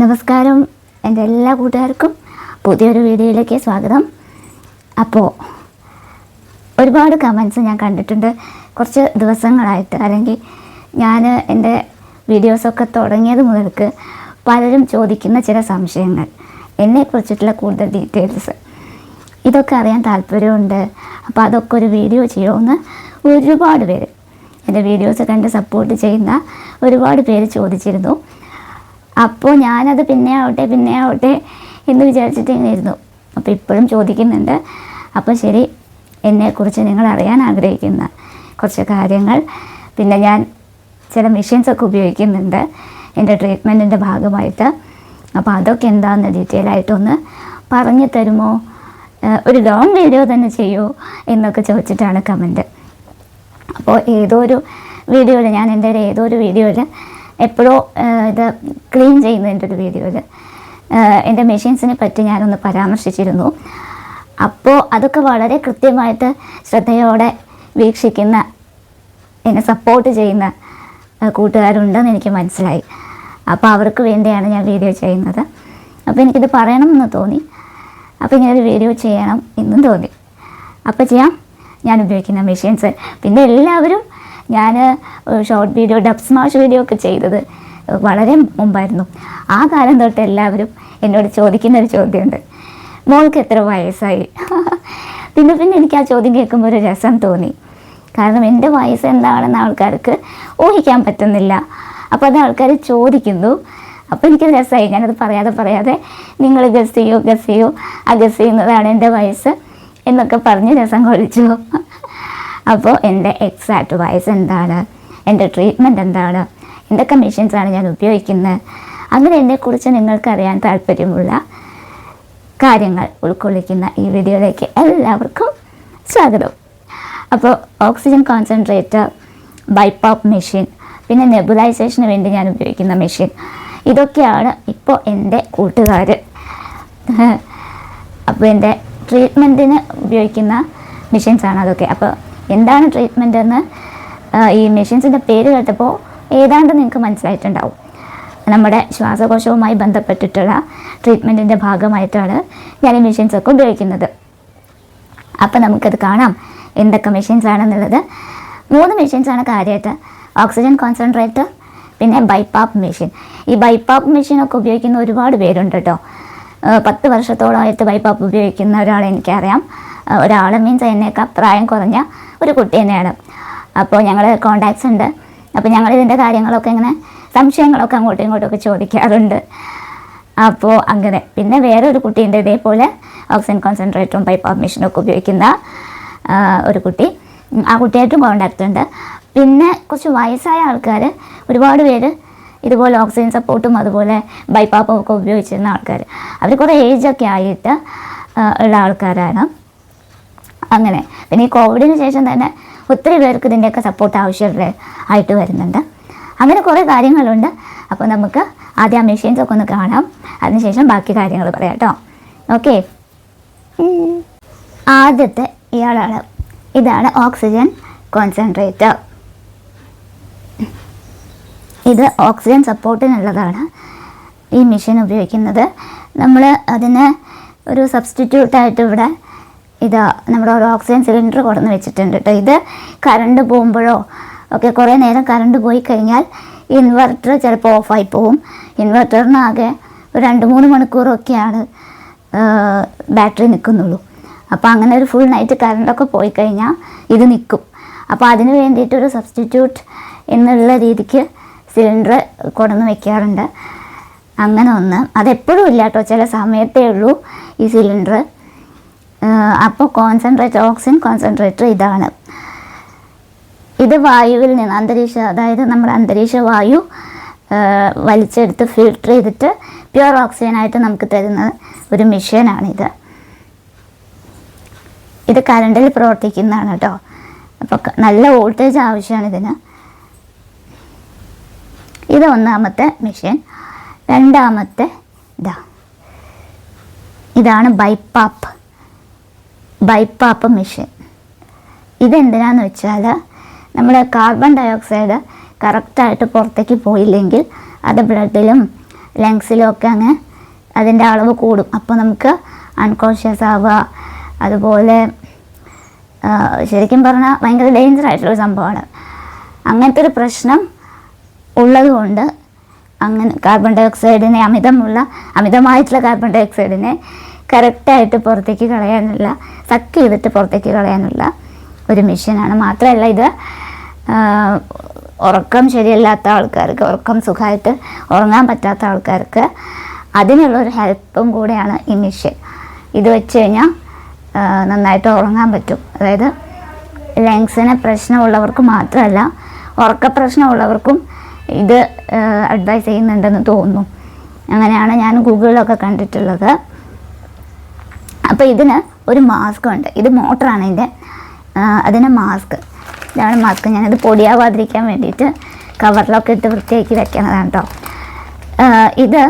നമസ്കാരം. എന്റെ എല്ലാ കൂട്ടുകാർക്കും പുതിയൊരു വീഡിയോയിലേക്ക് സ്വാഗതം. അപ്പോൾ ഒരുപാട് കമൻസ് ഞാൻ കണ്ടിട്ടുണ്ട്. കുറച്ച് ദിവസങ്ങളായിട്ട്. അല്ലെങ്കിൽ ഞാൻ എന്റെ വീഡിയോസൊക്കെ തുടങ്ങിയത് മുതൽക്ക് പലരും ചോദിക്കുന്ന ചില സംശയങ്ങൾ. എന്നെക്കുറിച്ചിട്ടുള്ള കൂടുതൽ ഡീറ്റെയിൽസ് ഇതൊക്കെ അറിയാൻ താല്പര്യമുണ്ട്. അപ്പോൾ അതൊക്കെ ഒരു വീഡിയോ ചെയ്യുമെന്ന് ഒരുപാട് പേര് എന്റെ വീഡിയോസ് കണ്ട് സപ്പോർട്ട് ചെയ്യുന്ന ഒരുപാട് പേര് ചോദിച്ചിരുന്നു. അപ്പോൾ ഞാനത് പിന്നെ ആവട്ടെ പിന്നെ ആവട്ടെ എന്ന് വിചാരിച്ചിട്ട് ഇരുന്നു. അപ്പോൾ ഇപ്പോഴും ചോദിക്കുന്നുണ്ട്. അപ്പോൾ ശരി എന്നെക്കുറിച്ച് നിങ്ങൾ അറിയാൻ ആഗ്രഹിക്കുന്ന കുറച്ച് കാര്യങ്ങൾ. പിന്നെ ഞാൻ ചില മെഷീൻസൊക്കെ ഉപയോഗിക്കുന്നുണ്ട് എന്റെ ട്രീറ്റ്മെന്റിന്റെ ഭാഗമായിട്ട്. അപ്പോൾ അതൊക്കെ എന്താണെന്ന് ഡീറ്റെയിൽ ആയിട്ടൊന്ന് പറഞ്ഞു തരുമോ? ഒരു ലോങ് വീഡിയോ തന്നെ ചെയ്യൂ എന്നൊക്കെ ചോദിച്ചിട്ടാണ് കമന്റ് അപ്പോൾ ഏതോ ഒരു വീഡിയോയിൽ ഞാൻ എന്റെ ഏതോ ഒരു വീഡിയോയിൽ എപ്പോഴോ ഇത് ക്ലീൻ ചെയ്യുന്നതിന്റെ ഒരു വീഡിയോയിൽ എന്റെ മെഷീൻസിനെ പറ്റി ഞാനൊന്ന് പരാമർശിച്ചിരുന്നു. അപ്പോൾ അതൊക്കെ വളരെ കൃത്യമായിട്ട് ശ്രദ്ധയോടെ വീക്ഷിക്കുന്ന എന്നെ സപ്പോർട്ട് ചെയ്യുന്ന കൂട്ടുകാരുണ്ടെന്ന് എനിക്ക് മനസ്സിലായി. അപ്പോൾ അവർക്ക് വേണ്ടിയാണ് ഞാൻ വീഡിയോ ചെയ്യുന്നത്. അപ്പോൾ എനിക്കിത് പറയണമെന്ന് തോന്നി. അപ്പോൾ ഇങ്ങനെ ഒരു വീഡിയോ ചെയ്യണം എന്നും തോന്നി. അപ്പോൾ ചെയ്യാം. ഞാൻ ഉപയോഗിക്കുന്ന മെഷീൻസ് പിന്നെ എല്ലാവരും ഞാൻ short video dub smash video ഒക്കെ ചെയ്തത് വളരെ മുമ്പായിരുന്നു. ആ കാലം തൊട്ട് എല്ലാവരും എന്നോട് ചോദിക്കുന്ന ഒരു ചോദ്യമുണ്ട്. മോൾക്ക് എത്ര വയസ്സായി? പിന്നെ പിന്നെ എനിക്ക് ആ ചോദ്യം കേൾക്കുമ്പോൾ ഒരു രസം തോന്നി. കാരണം എന്റെ വയസ്സ് എന്താണെന്ന് ആൾക്കാർക്ക് ഊഹിക്കാൻ പറ്റുന്നില്ല. അപ്പോൾ അത് ആൾക്കാർ ചോദിക്കുന്നു. അപ്പോൾ എനിക്ക് രസമായി. ഞാനത് പറയാതെ പറയാതെ നിങ്ങൾ ഗസ് ചെയ്യൂ ഗസ് ചെയ്യൂ. ആ ഗസ് ചെയ്യുന്നതാണ് എന്റെ വയസ്സ് എന്നൊക്കെ പറഞ്ഞ് രസം കൊള്ളിച്ചു. അപ്പോൾ എന്റെ എക്സാക്റ്റ് വയസ്സ് എന്താണ്? എന്റെ ട്രീറ്റ്മെന്റ് എന്താണ്? എന്തൊക്കെ മെഷീൻസാണ് ഞാൻ ഉപയോഗിക്കുന്നത്? അങ്ങനെ എന്നെക്കുറിച്ച് നിങ്ങൾക്കറിയാൻ താല്പര്യമുള്ള കാര്യങ്ങൾ ഉൾക്കൊള്ളിക്കുന്ന ഈ വീഡിയോയിലേക്ക് എല്ലാവർക്കും സ്വാഗതം. അപ്പോൾ ഓക്സിജൻ കോൺസെൻട്രേറ്റർ ബൈപ്പാപ്പ് മെഷീൻ പിന്നെ നെബുലൈസേഷന് വേണ്ടി ഞാൻ ഉപയോഗിക്കുന്ന മെഷീൻ ഇതൊക്കെയാണ് ഇപ്പോൾ എന്റെ കൂട്ടുകാർ അപ്പോൾ എന്റെ ട്രീറ്റ്മെന്റിന് ഉപയോഗിക്കുന്ന മെഷീൻസാണ് അതൊക്കെ. അപ്പോൾ എന്താണ് ട്രീറ്റ്മെന്റ് എന്ന് ഈ മെഷീൻസിന്റെ പേര് കേട്ടപ്പോൾ ഏതാണ്ട് നിങ്ങൾക്ക് മനസ്സിലായിട്ടുണ്ടാവും. നമ്മുടെ ശ്വാസകോശവുമായി ബന്ധപ്പെട്ടിട്ടുള്ള ട്രീറ്റ്മെന്റിന്റെ ഭാഗമായിട്ടാണ് ഞാൻ ഈ മെഷീൻസൊക്കെ ഉപയോഗിക്കുന്നത്. അപ്പം നമുക്കത് കാണാം. എന്തൊക്കെ മെഷീൻസ് ആണെന്നുള്ളത്. മൂന്ന് മെഷീൻസാണ് കാര്യമായിട്ട് ഓക്സിജൻ കോൺസെൻട്രേറ്റർ പിന്നെ ബൈപ്പാപ്പ് മെഷീൻ ഈ ബൈപ്പാപ്പ് മെഷീനൊക്കെ ഉപയോഗിക്കുന്ന ഒരുപാട് പേരുണ്ട് കേട്ടോ. പത്ത് വർഷത്തോളമായിട്ട് ബൈപ്പാപ്പ് ഉപയോഗിക്കുന്ന ഒരാളെ എനിക്കറിയാം. ഏഹ് ഒരാൾ മീൻസ് എന്നേക്കാൾ പ്രായം കുറഞ്ഞ ഒരു കുട്ടി തന്നെയാണ്. അപ്പോൾ ഞങ്ങൾ കോണ്ടാക്ട്സ് ഉണ്ട്. അപ്പോൾ ഞങ്ങൾ ഇതിന്റെ കാര്യങ്ങളൊക്കെ ഇങ്ങനെ സംശയങ്ങളൊക്കെ അങ്ങോട്ടും ഇങ്ങോട്ടും ഒക്കെ ചോദിക്കാറുണ്ട്. അപ്പോൾ അങ്ങനെ. പിന്നെ വേറെ ഒരു കുട്ടിയുണ്ട് ഇതേപോലെ ഓക്സിജൻ കോൺസെൻട്രേറ്ററും പൈപ്പ് മെഷീനും ഒക്കെ ഉപയോഗിക്കുന്ന ഒരു കുട്ടി. ആ കുട്ടിയായിട്ടും കോണ്ടാക്ട് ഉണ്ട്. പിന്നെ കുറച്ച് വയസ്സായ ആൾക്കാർ ഒരുപാട് പേര് ഇതുപോലെ ഓക്സിജൻ സപ്പോർട്ടും അതുപോലെ ബൈപ്പാപ്പും ഒക്കെ ഉപയോഗിച്ചിരുന്ന ആൾക്കാർ അവർ കുറേ ഏജൊക്കെ ആയിട്ട് ഉള്ള ആൾക്കാരാണ്. അങ്ങനെ. പിന്നെ ഈ കോവിഡിന് ശേഷം തന്നെ ഒത്തിരി പേർക്ക് ഇതിന്റെയൊക്കെ സപ്പോർട്ട് ആവശ്യമുള്ള ആയിട്ട് വരുന്നുണ്ട്. അങ്ങനെ കുറേ കാര്യങ്ങളുണ്ട്. അപ്പോൾ നമുക്ക് ആദ്യം ആ മെഷീൻസ് ഒക്കെ ഒന്ന് കാണാം. അതിനുശേഷം ബാക്കി കാര്യങ്ങൾ പറയാം കേട്ടോ. ഓക്കെ ആദ്യത്തെ ഇയാളാണ്. ഇതാണ് ഓക്സിജൻ കോൺസെൻട്രേറ്റർ ഇത് ഓക്സിജൻ സപ്പോർട്ടിനുള്ളതാണ് ഈ മെഷീൻ ഉപയോഗിക്കുന്നത്. നമ്മൾ അതിനെ ഒരു സബ്സ്റ്റിറ്റ്യൂട്ടായിട്ട് ഇവിടെ ഇത് നമ്മുടെ ഒരു ഓക്സിജൻ സിലിണ്ടർ കൊടുന്ന് വെച്ചിട്ടുണ്ട് കേട്ടോ ഇത് കറണ്ട് പോകുമ്പോഴോ ഒക്കെ കുറേ നേരം കറണ്ട് പോയി കഴിഞ്ഞാൽ ഇൻവെർട്ടർ ചിലപ്പോൾ ഓഫായി പോവും. ഇൻവെർട്ടറിനാകെ ഒരു രണ്ട് മൂന്ന് മണിക്കൂറൊക്കെയാണ് ബാറ്ററി നിൽക്കുന്നുള്ളൂ. അപ്പോൾ അങ്ങനെ ഒരു ഫുൾ നൈറ്റ് കറണ്ടൊക്കെ പോയി കഴിഞ്ഞാൽ ഇത് നിൽക്കും അപ്പോൾ അതിന് വേണ്ടിയിട്ടൊരു സബ്സ്റ്റിറ്റ്യൂട്ട് എന്നുള്ള രീതിക്ക് സിലിണ്ടർ കൊണ്ടുവന്ന് വെക്കാറുണ്ട്. അങ്ങനെ ഒന്ന്. അതെപ്പോഴും ഇല്ല കേട്ടോ ചില സമയത്തേ ഉള്ളൂ ഈ സിലിണ്ടർ അപ്പോൾ കോൺസെൻട്രേറ്റർ ഓക്സിജൻ കോൺസെൻട്രേറ്റർ ഇതാണ്. ഇത് വായുവിൽ നിന്ന് അന്തരീക്ഷ അതായത് നമ്മുടെ അന്തരീക്ഷ വായു വലിച്ചെടുത്ത് ഫിൽട്ടർ ചെയ്തിട്ട് പ്യുവർ ഓക്സിജനായിട്ട് നമുക്ക് തരുന്ന ഒരു മെഷീനാണിത് ഇത് കറണ്ടിൽ പ്രവർത്തിക്കുന്നതാണ് കേട്ടോ. അപ്പോൾ നല്ല വോൾട്ടേജ് ആവശ്യമാണ് ഇതിന്. ഇത് ഒന്നാമത്തെ മെഷീൻ രണ്ടാമത്തെ ഇതാ. ഇതാണ് ബൈപ്പാപ്പ് ബൈപ്പാപ്പ് മെഷീൻ ഇതെന്തിനാന്ന് വെച്ചാൽ നമ്മുടെ കാർബൺ ഡയോക്സൈഡ് കറക്റ്റായിട്ട് പുറത്തേക്ക് പോയില്ലെങ്കിൽ അത് ബ്ലഡിലും ലങ്സിലും ഒക്കെ അങ്ങ് അതിന്റെ അളവ് കൂടും. അപ്പോൾ നമുക്ക് അൺകോൺഷ്യസ് ആവുക. അതുപോലെ ശരിക്കും പറഞ്ഞാൽ ഭയങ്കര ഡേഞ്ചർ ആയിട്ടുള്ള സംഭവമാണ്. അങ്ങനത്തെ ഒരു പ്രശ്നം ഉള്ളതുകൊണ്ട് അങ്ങനെ കാർബൺ ഡയോക്സൈഡിനെ അമിതമുള്ള അമിതമായിട്ടുള്ള കാർബൺ ഡയോക്സൈഡിനെ കറക്റ്റായിട്ട് പുറത്തേക്ക് കളയാനുള്ള സക്ക് ചെയ്തിട്ട് പുറത്തേക്ക് കളയാനുള്ള ഒരു മെഷീനാണ്. മാത്രമല്ല ഇത് ഉറക്കം ശരിയല്ലാത്ത ആൾക്കാർക്ക് ഉറക്കം സുഖമായിട്ട് ഉറങ്ങാൻ പറ്റാത്ത ആൾക്കാർക്ക് അതിനുള്ള ഒരു ഹെൽപ്പും കൂടെയാണ് ഈ മെഷീൻ. ഇത് വെച്ച് കഴിഞ്ഞാൽ നന്നായിട്ട് ഉറങ്ങാൻ പറ്റും. അതായത് ലങ്സിന് പ്രശ്നമുള്ളവർക്ക് മാത്രമല്ല ഉറക്ക പ്രശ്നമുള്ളവർക്കും ഇത് അഡ്വൈസ് ചെയ്യുന്നുണ്ടെന്ന് തോന്നുന്നു. അങ്ങനെയാണ് ഞാൻ ഗൂഗിളിലൊക്കെ കണ്ടിട്ടുള്ളത്. അപ്പോൾ ഇതിന് ഒരു മാസ്ക് ഉണ്ട്. ഇത് മോട്ടറാണ് ഇതിന്റെ അതിന് മാസ്ക് ഇതാണ് മാസ്ക് ഞാനത് പൊടിയാവാതിരിക്കാൻ വേണ്ടിയിട്ട് കവറിലൊക്കെ ഇട്ട് വൃത്തിയാക്കി വെക്കുന്നതാണ് കേട്ടോ ഇത്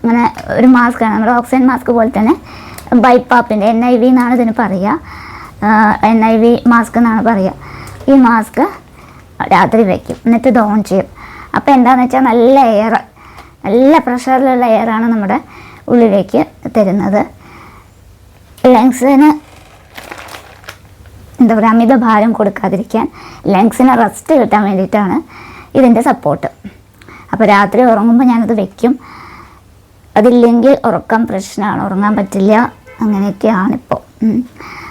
അങ്ങനെ ഒരു മാസ്കാണ് നമ്മുടെ ഓക്സിജൻ മാസ്ക് പോലെ തന്നെ ബൈപ്പാപ്പിന്റെ എൻ ഐ വി എന്നാണ് ഇതിന് പറയുക എൻ ഐ വി മാസ്ക് എന്നാണ് പറയുക ഈ മാസ്ക് രാത്രി വയ്ക്കും എന്നിട്ട് ഇത് ഓൺ ചെയ്യും. അപ്പോൾ എന്താണെന്ന് വെച്ചാൽ നല്ല എയർ നല്ല പ്രഷറിലുള്ള എയറാണ് നമ്മുടെ ഉള്ളിലേക്ക് തരുന്നത്. ലങ്സിന് എന്താ പറയുക അമിത ഭാരം കൊടുക്കാതിരിക്കാൻ ലങ്സിന് റെസ്റ്റ് കിട്ടാൻ വേണ്ടിയിട്ടാണ് ഇതിന്റെ സപ്പോർട്ട് അപ്പോൾ രാത്രി ഉറങ്ങുമ്പോൾ ഞാനത് വെക്കും. അതില്ലെങ്കിൽ ഉറക്കം പ്രശ്നമാണ് ഉറങ്ങാൻ പറ്റില്ല അങ്ങനെയൊക്കെയാണിപ്പോൾ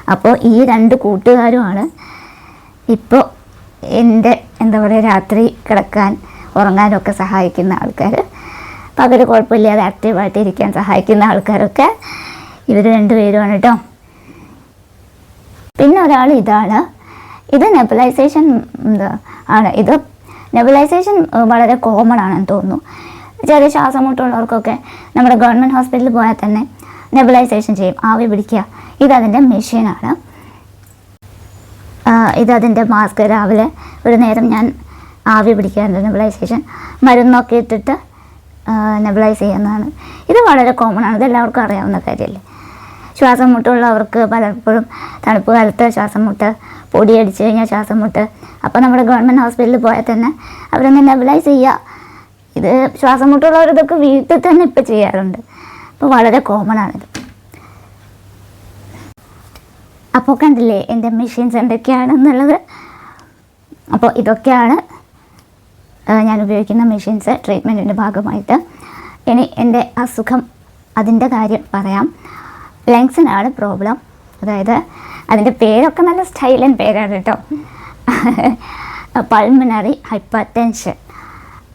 അപ്പോൾ ഈ രണ്ട് കൂട്ടുകാരുമാണ് ഇപ്പോൾ എന്റെ എന്താ പറയുക രാത്രി കിടക്കാൻ ഉറങ്ങാനൊക്കെ സഹായിക്കുന്ന ആൾക്കാർ പകൽ കുഴപ്പമില്ലാതെ ആക്റ്റീവായിട്ട് ഇരിക്കാൻ സഹായിക്കുന്ന ആൾക്കാരൊക്കെ ഇവർ രണ്ടുപേരുമാണ് കേട്ടോ പിന്നെ ഒരാൾ ഇതാണ്. ഇത് നെബലൈസേഷൻ ആണ്. ഇത് നെബലൈസേഷൻ വളരെ കോമൺ ആണെന്ന് തോന്നുന്നു. ചെറിയ ശ്വാസമുട്ടുള്ളവർക്കൊക്കെ നമ്മുടെ ഗവൺമെന്റ് ഹോസ്പിറ്റലിൽ പോയാൽ തന്നെ നെബലൈസേഷൻ ചെയ്യും. ആവി പിടിക്കുക. ഇതതിന്റെ മെഷീനാണ് ഇതതിന്റെ മാസ്ക് രാവിലെ ഒരു നേരം ഞാൻ ആവി പിടിക്കാറുണ്ട്. നെബലൈസേഷൻ മരുന്നൊക്കെ ഇട്ടിട്ട് നെബലൈസ് ചെയ്യുന്നതാണ്. ഇത് വളരെ കോമൺ ആണ്. ഇത് എല്ലാവർക്കും അറിയാവുന്ന കാര്യമല്ലേ? ശ്വാസം മുട്ടുള്ളവർക്ക് പലപ്പോഴും തണുപ്പ് കാലത്ത് ശ്വാസം മുട്ട് പൊടിയടിച്ച് കഴിഞ്ഞാൽ ശ്വാസം മുട്ട് അപ്പോൾ നമ്മുടെ ഗവൺമെന്റ് ഹോസ്പിറ്റലിൽ പോയാൽ തന്നെ അവരൊന്ന് നെബിലൈസ് ചെയ്യുക. ഇത് ശ്വാസം മുട്ടുള്ളവർ ഇതൊക്കെ വീട്ടിൽ തന്നെ ഇപ്പോൾ ചെയ്യാറുണ്ട്. അപ്പോൾ വളരെ കോമൺ ആണിത്. അപ്പോൾ കണ്ടില്ലേ എന്റെ മെഷീൻസ് എന്തൊക്കെയാണെന്നുള്ളത്? അപ്പോൾ ഇതൊക്കെയാണ് ഞാൻ ഉപയോഗിക്കുന്ന മെഷീൻസ് ട്രീറ്റ്മെന്റിന്റെ ഭാഗമായിട്ട്. ഇനി എന്റെ അസുഖം അതിന്റെ കാര്യം പറയാം. ലങ്സിനാണ് പ്രോബ്ലം അതായത് അതിന്റെ പേരൊക്കെ നല്ല സ്റ്റൈലൻ പേരാണ് കേട്ടോ. പൾമിനറി ഹൈപ്പർ ടെൻഷൻ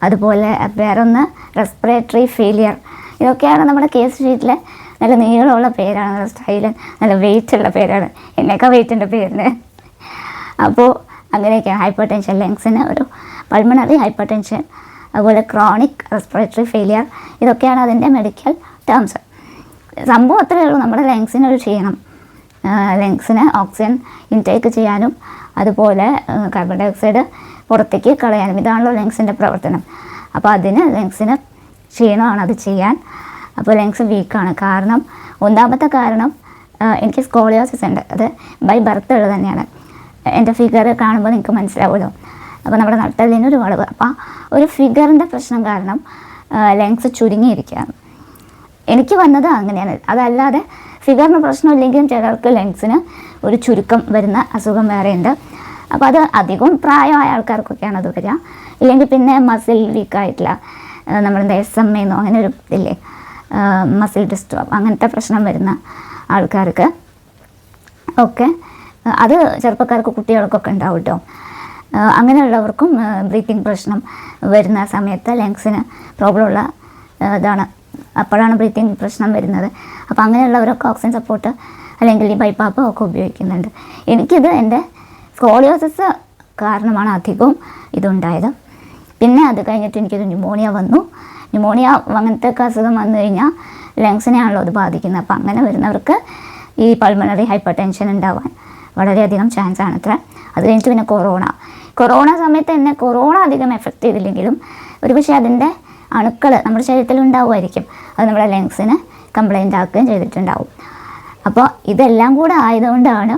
അതുപോലെ വേറൊന്ന് റെസ്പിറേറ്ററി ഫെയിലിയർ ഇതൊക്കെയാണ് നമ്മുടെ കേസ് ഷീറ്റിലെ നല്ല നീളമുള്ള പേരാണ് നല്ല സ്റ്റൈലൻ നല്ല വെയിറ്റ് ഉള്ള പേരാണ്. എന്നൊക്കെ വെയിറ്റിന്റെ പേരിന്. അപ്പോൾ അങ്ങനെയൊക്കെയാണ് ഹൈപ്പർ ടെൻഷൻ ലങ്സിന് ഒരു പൾമണറി ഹൈപ്പർ ടെൻഷൻ അതുപോലെ ക്രോണിക് റെസ്പിറേറ്ററി ഫെയിലിയർ ഇതൊക്കെയാണ് അതിന്റെ മെഡിക്കൽ ടേംസ് സംഭവം അത്രയേ ഉള്ളൂ. നമ്മുടെ ലങ്സിന് ഒരു ക്ഷീണം ലങ്സിന് ഓക്സിജൻ ഇൻടേക്ക് ചെയ്യാനും അതുപോലെ കാർബൺ ഡൈ ഓക്സൈഡ് പുറത്തേക്ക് കളയാനും. ഇതാണല്ലോ ലങ്സിന്റെ പ്രവർത്തനം. അപ്പോൾ അതിന് ലങ്സിന് ക്ഷീണമാണ് അത് ചെയ്യാൻ. അപ്പോൾ ലങ്സ് വീക്കാണ്. കാരണം ഒന്നാമത്തെ കാരണം എനിക്ക് സ്കോളിയോസിസ് ഉണ്ട്. അത് ബൈ ബർത്ത് ഉള്ളത് തന്നെയാണ്. എന്റെ ഫിഗർ കാണുമ്പോൾ നിങ്ങൾക്ക് മനസ്സിലാവുമല്ലോ. അപ്പോൾ നമ്മുടെ നട്ടലിനൊരു വളവ്. അപ്പോൾ ഒരു ഫിഗറിന്റെ പ്രശ്നം കാരണം ലങ്സ് ചുരുങ്ങിയിരിക്കുകയാണ്. എനിക്ക് വന്നത് അങ്ങനെയാണ്. അതല്ലാതെ ഫിഗറിന് പ്രശ്നമില്ലെങ്കിലും ചിലർക്ക് ലങ്സിന് ഒരു ചുരുക്കം വരുന്ന അസുഖം വേറെയുണ്ട്. അപ്പോൾ അത് അധികവും പ്രായമായ ആൾക്കാർക്കൊക്കെയാണ് അത് വരിക. ഇല്ലെങ്കിൽ പിന്നെ മസിൽ വീക്കായിട്ടുള്ള നമ്മളെന്താ എസ് എം എന്നോ അങ്ങനെ ഒരു ഇല്ലേ മസിൽ ഡിസ്റ്റർബ് അങ്ങനത്തെ പ്രശ്നം വരുന്ന ആൾക്കാർക്ക് ഒക്കെ അത് ചെറുപ്പക്കാർക്ക് കുട്ടികൾക്കൊക്കെ ഉണ്ടാവും കേട്ടോ അങ്ങനെയുള്ളവർക്കും ബ്രീത്തിങ് പ്രശ്നം വരുന്ന സമയത്ത് ലങ്സിന് പ്രോബ്ലം ഉള്ള ആ, ഇതാണ്. അപ്പോഴാണ് ബ്രീത്തിങ് പ്രശ്നം വരുന്നത്. അപ്പോൾ അങ്ങനെയുള്ളവരൊക്കെ ഓക്സിജൻ സപ്പോർട്ട് അല്ലെങ്കിൽ ഈ ബൈപ്പാപ്പ് ഒക്കെ ഉപയോഗിക്കുന്നുണ്ട്. എനിക്കിത് എന്റെ സ്കോളിയോസിസ് കാരണമാണ് അധികവും ഇതുണ്ടായത്. പിന്നെ അത് കഴിഞ്ഞിട്ട് എനിക്കൊരു ന്യൂമോണിയ വന്നു. ന്യൂമോണിയ അങ്ങനത്തെ ഒക്കെ അസുഖം വന്നു കഴിഞ്ഞാൽ ലങ്സിനെയാണല്ലോ അത് ബാധിക്കുന്നത്. അപ്പോൾ അങ്ങനെ വരുന്നവർക്ക് ഈ പൾമണറി ഹൈപ്പർ ടെൻഷൻ ഉണ്ടാവാൻ വളരെയധികം ചാൻസ് ആണ് അത്ര. അത് കഴിഞ്ഞിട്ട് പിന്നെ കൊറോണ കൊറോണ സമയത്ത് എന്നെ കൊറോണ അധികം എഫക്റ്റ് ചെയ്തില്ലെങ്കിലും ഒരുപക്ഷെ അതിന്റെ അണുക്കൾ നമ്മുടെ ശരീരത്തിൽ ഉണ്ടാവുമായിരിക്കും അത് നമ്മുടെ ലങ്സിന് കംപ്ലൈന്റ് ആക്കുകയും ചെയ്തിട്ടുണ്ടാവും. അപ്പോൾ ഇതെല്ലാം കൂടെ ആയതുകൊണ്ടാണ്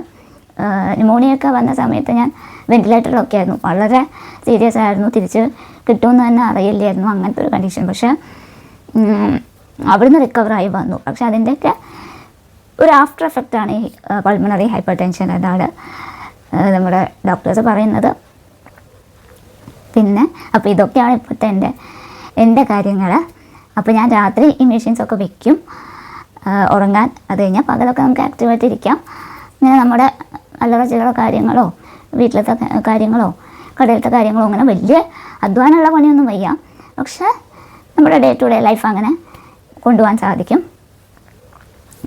ന്യൂമോണിയൊക്കെ വന്ന സമയത്ത് ഞാൻ വെന്റിലേറ്ററിലൊക്കെ ആയിരുന്നു. വളരെ സീരിയസ് ആയിരുന്നു. തിരിച്ച് കിട്ടുമെന്ന് തന്നെ അറിയില്ലായിരുന്നു അങ്ങനത്തെ ഒരു കണ്ടീഷൻ പക്ഷേ അവിടുന്ന് റിക്കവറായി വന്നു. പക്ഷെ അതിന്റെയൊക്കെ ഒരു ആഫ്റ്റർ എഫക്റ്റാണ് ഈ പൾമണറി ഹൈപ്പർ ടെൻഷൻ എന്നാണ് നമ്മുടെ ഡോക്ടേഴ്സ് പറയുന്നത്. പിന്നെ അപ്പോൾ ഇതൊക്കെയാണ് ഇപ്പോഴത്തെ എന്റെ എന്റെ കാര്യങ്ങൾ അപ്പോൾ ഞാൻ രാത്രി ഈ മെഷീൻസൊക്കെ വെക്കും. ഉറങ്ങാൻ അത് കഴിഞ്ഞാൽ പകലൊക്കെ നമുക്ക് ആക്റ്റീവായിട്ട് ഇരിക്കാം. ഇങ്ങനെ നമ്മുടെ അല്ലറ ചില്ലറ കാര്യങ്ങളോ വീട്ടിലത്തെ കാര്യങ്ങളോ കടയിലത്തെ കാര്യങ്ങളോ അങ്ങനെ വലിയ അധ്വാനമുള്ള പണിയൊന്നും വയ്യ. പക്ഷേ നമ്മുടെ ഡേ ടു ഡേ ലൈഫ് അങ്ങനെ കൊണ്ടുപോകാൻ സാധിക്കും.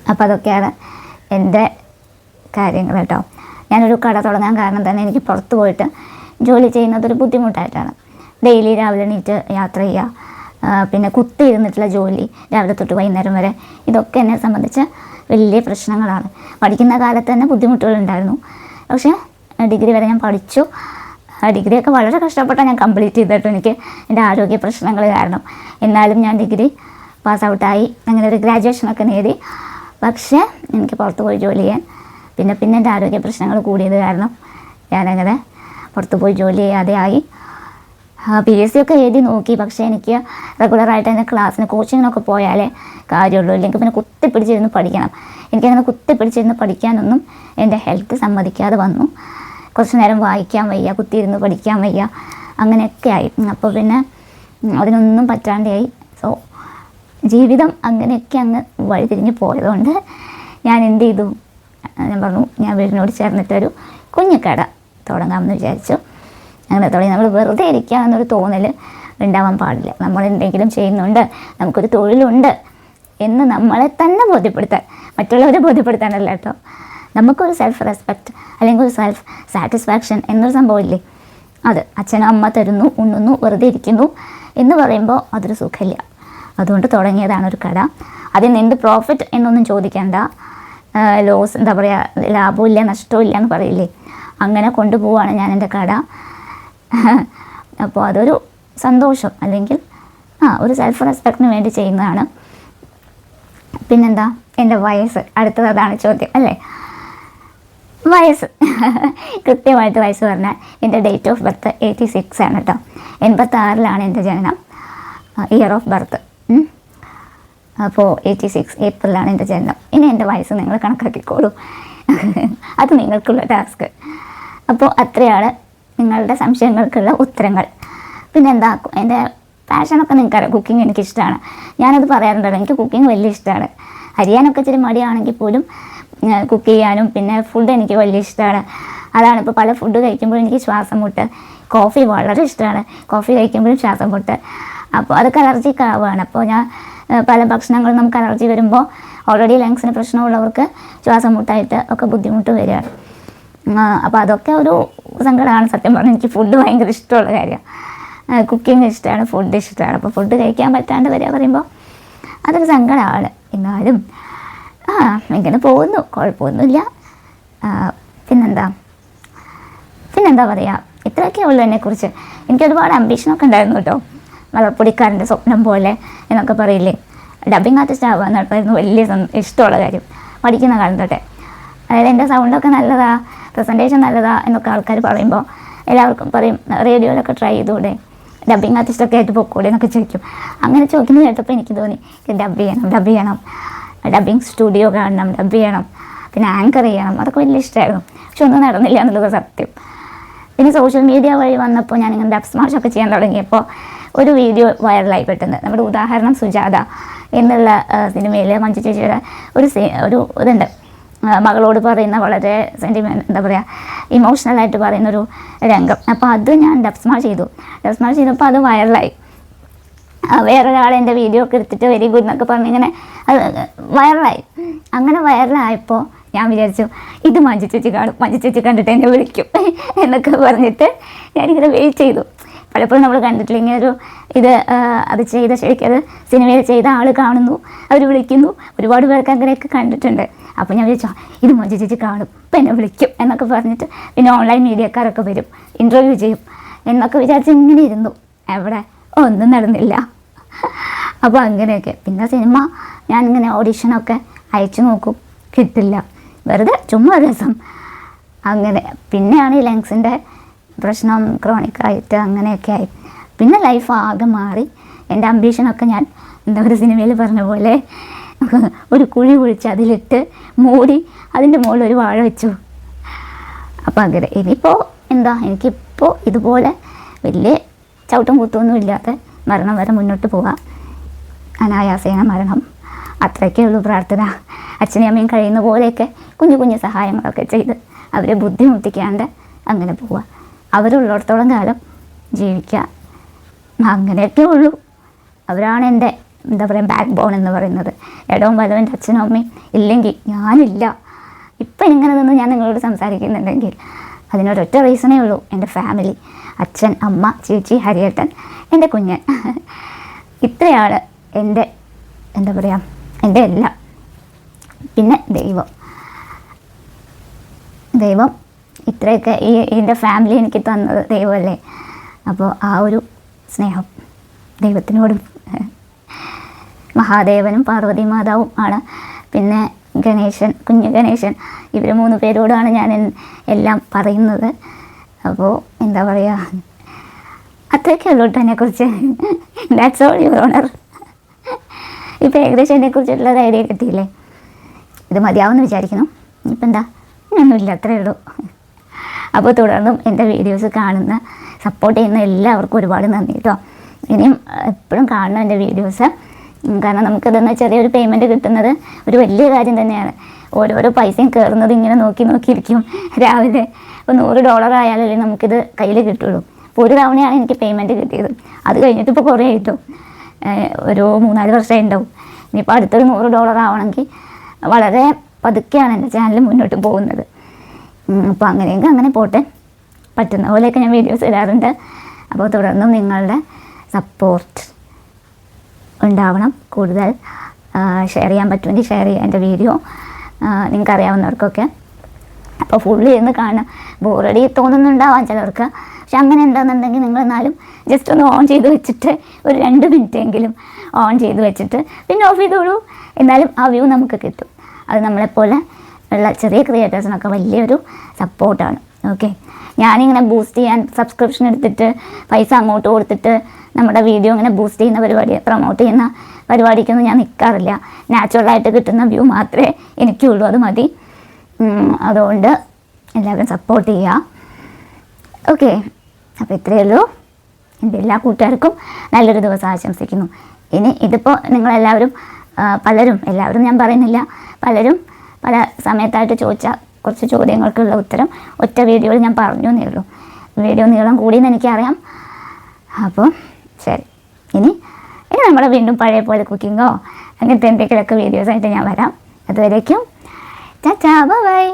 അപ്പോൾ അതൊക്കെയാണ് എന്റെ കാര്യങ്ങൾ കേട്ടോ. ഞാനൊരു കട തുടങ്ങാൻ കാരണം തന്നെ എനിക്ക് പുറത്ത് പോയിട്ട് ജോലി ചെയ്യുന്നത് ഒരു ബുദ്ധിമുട്ടായിട്ടാണ്. ഡെയിലി രാവിലെ എണീറ്റ് യാത്ര ചെയ്യുക പിന്നെ കുത്തി ഇരുന്നിട്ടുള്ള ജോലി രാവിലെ തൊട്ട് വൈകുന്നേരം വരെ. ഇതൊക്കെ എന്നെ സംബന്ധിച്ച് വലിയ പ്രശ്നങ്ങളാണ്. പഠിക്കുന്ന കാലത്ത് തന്നെ ബുദ്ധിമുട്ടുകളുണ്ടായിരുന്നു. പക്ഷേ ഡിഗ്രി വരെ ഞാൻ പഠിച്ചു. ഡിഗ്രിയൊക്കെ വളരെ കഷ്ടപ്പെട്ടാണ് ഞാൻ കംപ്ലീറ്റ് ചെയ്തിട്ട് എനിക്ക് എന്റെ ആരോഗ്യ പ്രശ്നങ്ങൾ കാരണം. എന്നാലും ഞാൻ ഡിഗ്രി പാസ് ഔട്ടായി അങ്ങനെ ഒരു ഗ്രാജുവേഷനൊക്കെ നേടി. പക്ഷേ എനിക്ക് പുറത്ത് പോയി ജോലി ചെയ്യാൻ പിന്നെ പിന്നെ എന്റെ ആരോഗ്യ പ്രശ്നങ്ങൾ കൂടിയത് കാരണം ഞാനങ്ങനെ പുറത്ത് പോയി ജോലി ചെയ്യാതെ ആയി. പി എസ് സി ഒക്കെ എഴുതി നോക്കി. പക്ഷേ എനിക്ക് റെഗുലറായിട്ട് തന്നെ ക്ലാസ്സിന് കോച്ചിങ്ങിനൊക്കെ പോയാലേ കാര്യമുള്ളൂ. ഇല്ലെങ്കിൽ പിന്നെ കുത്തിപ്പിടിച്ചിരുന്ന് പഠിക്കണം. എനിക്കങ്ങനെ കുത്തിപ്പിടിച്ചിരുന്ന് പഠിക്കാനൊന്നും എന്റെ ഹെൽത്ത് സമ്മതിക്കാതെ വന്നു. കുറച്ച് നേരം വായിക്കാൻ വയ്യ കുത്തിയിരുന്ന് പഠിക്കാൻ വയ്യ. അങ്ങനെയൊക്കെ ആയി. അപ്പോൾ പിന്നെ അതിനൊന്നും പറ്റാണ്ടായി സോ ജീവിതം അങ്ങനെയൊക്കെ അങ്ങ് വഴിതിരിഞ്ഞ് പോയതുകൊണ്ട് ഞാൻ എന്ത് ചെയ്തു? ഞാൻ പറഞ്ഞു ഞാൻ വീടിനോട് ചേർന്നിട്ടൊരു കുഞ്ഞു കട തുടങ്ങാമെന്ന് വിചാരിച്ചു. അങ്ങനെ തുടങ്ങി. നമ്മൾ വെറുതെ ഇരിക്കുക എന്നൊരു തോന്നൽ ഉണ്ടാവാൻ പാടില്ല. നമ്മൾ എന്തെങ്കിലും ചെയ്യുന്നുണ്ട് നമുക്കൊരു തൊഴിലുണ്ട് എന്ന് നമ്മളെ തന്നെ ബോധ്യപ്പെടുത്താൻ മറ്റുള്ളവരെ ബോധ്യപ്പെടുത്താനല്ല കേട്ടോ. നമുക്കൊരു സെൽഫ് റെസ്പെക്റ്റ് അല്ലെങ്കിൽ ഒരു സെൽഫ് സാറ്റിസ്ഫാക്ഷൻ എന്നൊരു സംഭവമില്ലേ അത് അച്ഛനും അമ്മ തരുന്നു ഉണ്ണുന്നു വെറുതെ ഇരിക്കുന്നു എന്ന് പറയുമ്പോൾ അതൊരു സുഖമില്ല. അതുകൊണ്ട് തുടങ്ങിയതാണ് ഒരു കട. അതിൽ നിന്ന് എന്ത് പ്രോഫിറ്റ് എന്നൊന്നും ചോദിക്കേണ്ട. ലോസ് എന്താ പറയുക ലാഭമില്ല നഷ്ടമില്ല എന്ന് പറയില്ലേ? അങ്ങനെ കൊണ്ടുപോവാണ് ഞാൻ എന്റെ കട. അപ്പോൾ അതൊരു സന്തോഷം അല്ലെങ്കിൽ ആ ഒരു സെൽഫ് റെസ്പെക്റ്റിന് വേണ്ടി ചെയ്യുന്നതാണ്. പിന്നെന്താ? എന്റെ വയസ്സ്. അടുത്തത് അതാണ് ചോദ്യം അല്ലേ? വയസ്സ്. കൃത്യമായിട്ട് വയസ്സ് പറഞ്ഞാൽ എന്റെ date of birth eighty six ആണ് കേട്ടോ എൺപത്തി ആറിലാണ് എന്റെ ജനനം. ഇയർ ഓഫ് ബർത്ത് അപ്പോൾ എയ്റ്റി സിക്സ് ഏപ്രിലാണ് എന്റെ ജനനം. ഇനി എന്റെ വയസ്സ് നിങ്ങൾ കണക്കാക്കിക്കോളൂ. അത് നിങ്ങൾക്കുള്ള ടാസ്ക് അപ്പോൾ അത്രയാണ് നിങ്ങളുടെ സംശയങ്ങൾക്കുള്ള ഉത്തരങ്ങൾ. പിന്നെ പിന്നെന്താ എന്റെ പാഷനൊക്കെ നിങ്ങൾക്കറിയാം കുക്കിംഗ് എനിക്കിഷ്ടമാണ്. ഞാനത് പറയാറുണ്ടല്ലോ എനിക്ക് കുക്കിംഗ് വലിയ ഇഷ്ടമാണ്. അരിയാനൊക്കെ ഇച്ചിരി മടിയാണെങ്കിൽ പോലും കുക്ക് ചെയ്യാനും പിന്നെ ഫുഡ് എനിക്ക് വലിയ ഇഷ്ടമാണ്. അതാണ് ഇപ്പോൾ പല ഫുഡ് കഴിക്കുമ്പോഴും എനിക്ക് ശ്വാസം മുട്ട്. കോഫി വളരെ ഇഷ്ടമാണ്. കോഫി കഴിക്കുമ്പോഴും ശ്വാസം മുട്ട്. അപ്പോൾ അതൊക്കെ അലർജിക്ക് ആവുകയാണ്. അപ്പോൾ ഞാൻ പല ഭക്ഷണങ്ങളും നമുക്ക് അലർജി വരുമ്പോൾ ഓൾറെഡി ലങ്സിന് പ്രശ്നമുള്ളവർക്ക് ശ്വാസം മുട്ടായിട്ട് ഒക്കെ ബുദ്ധിമുട്ട് വരികയാണ്. അപ്പോൾ അതൊക്കെ ഒരു സങ്കടമാണ്. സത്യം പറഞ്ഞാൽ എനിക്ക് ഫുഡ് ഭയങ്കര ഇഷ്ടമുള്ള കാര്യമാണ് കുക്കിംഗ് ഇഷ്ടമാണ് ഫുഡ് ഇഷ്ടമാണ് അപ്പോൾ ഫുഡ് കഴിക്കാൻ പറ്റാണ്ട് വരിക പറയുമ്പോൾ അതൊരു സങ്കടമാണ്. എന്നാലും ആ ഇങ്ങനെ പോകുന്നു. കുഴപ്പമൊന്നുമില്ല. പിന്നെന്താ? പിന്നെന്താ പറയുക ഇത്രയൊക്കെ ഉള്ളൂ എന്നെക്കുറിച്ച്. എനിക്ക് ഒരുപാട് അംബീഷനൊക്കെ ഉണ്ടായിരുന്നു കേട്ടോ. വളർപ്പൊടിക്കാരന്റെ സ്വപ്നം പോലെ എന്നൊക്കെ പറയില്ലേ? ഡബിങ് ആർട്ടിസ്റ്റ് ആവുക എന്നായിരുന്നു വലിയ ഇഷ്ടമുള്ള കാര്യം. പഠിക്കുന്ന കാലം തൊട്ടേ. അതായത് എന്റെ സൗണ്ടൊക്കെ നല്ലതാ. പ്രസന്റേഷൻ നല്ലതാ എന്നൊക്കെ ആൾക്കാർ പറയുമ്പോൾ എല്ലാവർക്കും പറയും റേഡിയോയിലൊക്കെ ട്രൈ ചെയ്തുകൂടെ ഡബ്ബിങ് ആർട്ടിസ്റ്റൊക്കെ ആയിട്ട് പൊക്കൂടെ എന്നൊക്കെ ചോദിക്കും. അങ്ങനെ ചോദിക്കുന്നത് കേട്ടപ്പോൾ എനിക്ക് തോന്നി ഡബ് ചെയ്യണം ഡബ് ചെയ്യണം. ഡബ്ബിങ് സ്റ്റുഡിയോ കാണണം ഡബ് ചെയ്യണം. പിന്നെ ആങ്കർ ചെയ്യണം. അതൊക്കെ വലിയ ഇഷ്ടമായിരുന്നു പക്ഷെ ഒന്നും നടന്നില്ല എന്നുള്ളത് സത്യം. പിന്നെ സോഷ്യൽ മീഡിയ വഴി വന്നപ്പോൾ ഞാനിങ്ങനെ ഡബ് സ്മാഷൊക്കെ ചെയ്യാൻ തുടങ്ങിയപ്പോൾ ഒരു വീഡിയോ വൈറലായി പെട്ടെന്ന്. നമ്മുടെ ഉദാഹരണം സുജാത എന്നുള്ള സിനിമയിൽ മഞ്ജു ചേച്ചിയുടെ ഒരു ഒരു ഇതുണ്ട്. മകളോട് പറയുന്ന വളരെ സെന്റിമെന്റ് എന്താ പറയുക ഇമോഷണലായിട്ട് പറയുന്നൊരു രംഗം. അപ്പോൾ അത് ഞാൻ ഡബ് സ്മാഷ് ചെയ്തു. ഡബ് സ്മാഷ് ചെയ്തപ്പോൾ അത് വൈറലായി വേറൊരാൾ എന്റെ വീഡിയോ ഒക്കെ എടുത്തിട്ട് വെരി ഗുഡ് എന്നൊക്കെ പറഞ്ഞ് ഇങ്ങനെ അത് വൈറലായി അങ്ങനെ വൈറലായപ്പോൾ ഞാൻ വിചാരിച്ചു ഇത് മഞ്ജു ചേച്ചി കാണും. മഞ്ജു ചേച്ചി കണ്ടിട്ട് എന്നെ വിളിക്കും എന്നൊക്കെ പറഞ്ഞിട്ട് ഞാനിങ്ങനെ വെയിറ്റ് ചെയ്തു. പലപ്പോഴും നമ്മൾ കണ്ടിട്ടില്ല. ഇങ്ങനെ ഒരു ഇത് അത് ചെയ്ത ശരിക്കും അത് സിനിമയിൽ ചെയ്ത ആൾ കാണുന്നു അവർ വിളിക്കുന്നു. ഒരുപാട് പേർക്ക് അങ്ങനെയൊക്കെ കണ്ടിട്ടുണ്ട്. അപ്പോൾ ഞാൻ വിചാരിച്ചു ഇത് മോജി ചേച്ചി കാണും. ഇപ്പം എന്നെ വിളിക്കും എന്നൊക്കെ പറഞ്ഞിട്ട് പിന്നെ ഓൺലൈൻ മീഡിയക്കാരൊക്കെ വരും. ഇന്റർവ്യൂ ചെയ്യും. എന്നൊക്കെ വിചാരിച്ച് ഇങ്ങനെ ഇരുന്നു. എവിടെ? ഒന്നും നടന്നില്ല. അപ്പോൾ അങ്ങനെയൊക്കെ. പിന്നെ സിനിമ ഞാനിങ്ങനെ ഓഡീഷനൊക്കെ അയച്ചു നോക്കും. കിട്ടില്ല. വെറുതെ ചുമ്മാ രസം അങ്ങനെ. പിന്നെയാണ് ഈ ലങ്സിന്റെ പ്രശ്നം ക്രോണിക് ആയിട്ട് അങ്ങനെയൊക്കെ ആയി പിന്നെ ലൈഫ് ആകെ മാറി. എന്റെ അംബീഷനൊക്കെ ഞാൻ എന്താ ഒരു സിനിമയിൽ പറഞ്ഞ പോലെ ഒരു കുഴി കുഴിച്ച് അതിലിട്ട് മൂടി അതിന്റെ മുകളിൽ ഒരു വാഴ വെച്ചു. അപ്പം അങ്ങനെ ഇനിയിപ്പോൾ എന്താ? എനിക്കിപ്പോൾ ഇതുപോലെ വലിയ ചവിട്ടും കൂത്തൊന്നും ഇല്ലാതെ മരണം വരെ മുന്നോട്ട് പോകാം അനായാസേന മരണം. അത്രയ്ക്കേ ഉള്ളൂ പ്രാർത്ഥന. അച്ഛനെയും അമ്മയും കഴിയുന്ന പോലെയൊക്കെ കുഞ്ഞു കുഞ്ഞു സഹായങ്ങളൊക്കെ ചെയ്ത് അവരെ ബുദ്ധിമുട്ടിക്കാണ്ട് അങ്ങനെ പോവുക അവരുള്ളിടത്തോളം കാലം ജീവിക്കുക. അങ്ങനെയൊക്കെ ഉള്ളൂ. അവരാണ് എന്റെ എന്താ പറയുക ബാക്ക് ബോൺ എന്ന് പറയുന്നത്. ഇടവും വലവും എന്റെ അച്ഛനും അമ്മയും ഇല്ലെങ്കിൽ ഞാനില്ല. ഇപ്പം ഇങ്ങനെ നിന്ന് ഞാൻ നിങ്ങളോട് സംസാരിക്കുന്നുണ്ടെങ്കിൽ അതിനൊരൊറ്റ റീസണേ ഉള്ളൂ. എന്റെ ഫാമിലി അച്ഛൻ അമ്മ ചേച്ചി ഹരിയേട്ടൻ എന്റെ കുഞ്ഞൻ ഇത്രയാണ് എന്റെ എന്താ പറയുക എന്റെ എല്ലാം. പിന്നെ ദൈവം. ദൈവം ഇത്രയൊക്കെ ഈ എന്റെ ഫാമിലി എനിക്ക് തന്നത് ദൈവമല്ലേ? അപ്പോൾ ആ ഒരു സ്നേഹം ദൈവത്തിനോടും മഹാദേവനും പാർവതി മാതാവും ആണ്. പിന്നെ ഗണേശൻ കുഞ്ഞു ഗണേശൻ ഇവർ മൂന്ന് പേരോടാണ് ഞാൻ എല്ലാം പറയുന്നത്. അപ്പോൾ എന്താ പറയുക അത്രയൊക്കെ ഉള്ളൂ കേട്ടോ എന്നെക്കുറിച്ച്. ഓൾ യുവർ ഓണർ ഇപ്പോൾ ഏകദേശം എന്നെക്കുറിച്ചുള്ള ഐഡിയ കിട്ടിയില്ലേ? ഇത് മതിയാവുമെന്ന് വിചാരിക്കുന്നു. ഇപ്പം എന്താ? ഒന്നുമില്ല അത്രയേ ഉള്ളൂ. അപ്പോൾ തുടർന്നും എന്റെ വീഡിയോസ് കാണുന്ന സപ്പോർട്ട് ചെയ്യുന്ന എല്ലാവർക്കും ഒരുപാട് നന്ദി കേട്ടോ ഇനിയും എപ്പോഴും കാണണം എന്റെ വീഡിയോസ് കാരണം നമുക്കിതെന്ന് ചെറിയൊരു പേയ്മെന്റ് കിട്ടുന്നത് ഒരു വലിയ കാര്യം തന്നെയാണ്. ഓരോരോ പൈസയും കയറുന്നത് ഇങ്ങനെ നോക്കി നോക്കിയിരിക്കും രാവിലെ ഇപ്പോൾ നൂറ് ഡോളർ ആയാലല്ലേ നമുക്കിത് കയ്യിൽ കിട്ടുള്ളൂ. അപ്പോൾ ഒരു തവണയാണ് എനിക്ക് പേയ്മെന്റ് കിട്ടിയത്. അത് കഴിഞ്ഞിട്ട് ഇപ്പോൾ കുറേ കിട്ടും ഒരു മൂന്നാൽ വർഷമേ ഉണ്ടാവും. ഇനിയിപ്പോൾ അടുത്തൊരു നൂറ് ഡോളർ ആവണമെങ്കിൽ വളരെ പതുക്കെയാണ് എന്റെ ചാനൽ മുന്നോട്ട് പോകുന്നത്. അപ്പോൾ അങ്ങനെയെങ്കിൽ അങ്ങനെ പോട്ടെ. പറ്റുന്ന പോലെയൊക്കെ ഞാൻ വീഡിയോസ് ഇടാറുണ്ട്. അപ്പോൾ തുടർന്നും നിങ്ങളുടെ സപ്പോർട്ട് ഉണ്ടാവണം. കൂടുതൽ ഷെയർ ചെയ്യാൻ പറ്റുമെങ്കിൽ ഷെയർ ചെയ്യാം എന്റെ വീഡിയോ നിങ്ങൾക്കറിയാവുന്നവർക്കൊക്കെ. അപ്പോൾ ഫുള്ള് ഇരുന്ന് കാണാം ബോറടി തോന്നുന്നുണ്ടാവാം ചിലർക്ക്. പക്ഷെ അങ്ങനെ ഉണ്ടാകുന്നുണ്ടെങ്കിൽ നിങ്ങൾ എന്നാലും ജസ്റ്റ് ഒന്ന് ഓൺ ചെയ്ത് വെച്ചിട്ട് ഒരു രണ്ട് മിനിറ്റ് എങ്കിലും ഓൺ ചെയ്ത് വെച്ചിട്ട് പിന്നെ ഓഫ് ചെയ്തോളൂ. എന്നാലും ആ വ്യൂ നമുക്ക് കിട്ടും. അത് നമ്മളെപ്പോലെ ഉള്ള ചെറിയ ക്രിയേറ്റേഴ്സിനൊക്കെ വലിയൊരു സപ്പോർട്ടാണ് ഓക്കെ ഞാനിങ്ങനെ ബൂസ്റ്റ് ചെയ്യാൻ സബ്സ്ക്രിപ്ഷൻ എടുത്തിട്ട് പൈസ അങ്ങോട്ട് കൊടുത്തിട്ട് നമ്മുടെ വീഡിയോ ഇങ്ങനെ ബൂസ്റ്റ് ചെയ്യുന്ന പരിപാടി പ്രൊമോട്ട് ചെയ്യുന്ന പരിപാടിക്കൊന്നും ഞാൻ നിൽക്കാറില്ല നാച്ചുറലായിട്ട് കിട്ടുന്ന വ്യൂ മാത്രമേ എനിക്കുള്ളൂ. അത് മതി. അതുകൊണ്ട് എല്ലാവരും സപ്പോർട്ട് ചെയ്യുക ഓക്കെ അപ്പോൾ ഇത്രയേ ഉള്ളൂ. എന്റെ എല്ലാ കൂട്ടുകാർക്കും നല്ലൊരു ദിവസം ആശംസിക്കുന്നു. ഇനി ഇതിപ്പോൾ നിങ്ങളെല്ലാവരും പലരും എല്ലാവരും ഞാൻ പറയുന്നില്ല പലരും പല സമയത്തായിട്ട് ചോദിച്ച കുറച്ച് ചോദ്യങ്ങൾക്കുള്ള ഉത്തരം ഒറ്റ വീഡിയോയിൽ ഞാൻ പറഞ്ഞു എന്നേ ഉള്ളൂ. വീഡിയോ നീളം കൂടിയെന്ന് എനിക്കറിയാം. അപ്പോൾ ശരി. ഇനി ഇനി നമ്മൾ വീണ്ടും പഴയ പോലെ കുക്കിങ്ങോ അങ്ങനത്തെ എന്തെങ്കിലുമൊക്കെ വീഡിയോസായിട്ട് ഞാൻ വരാം. അതുവരേക്കും ചാ ബൈ.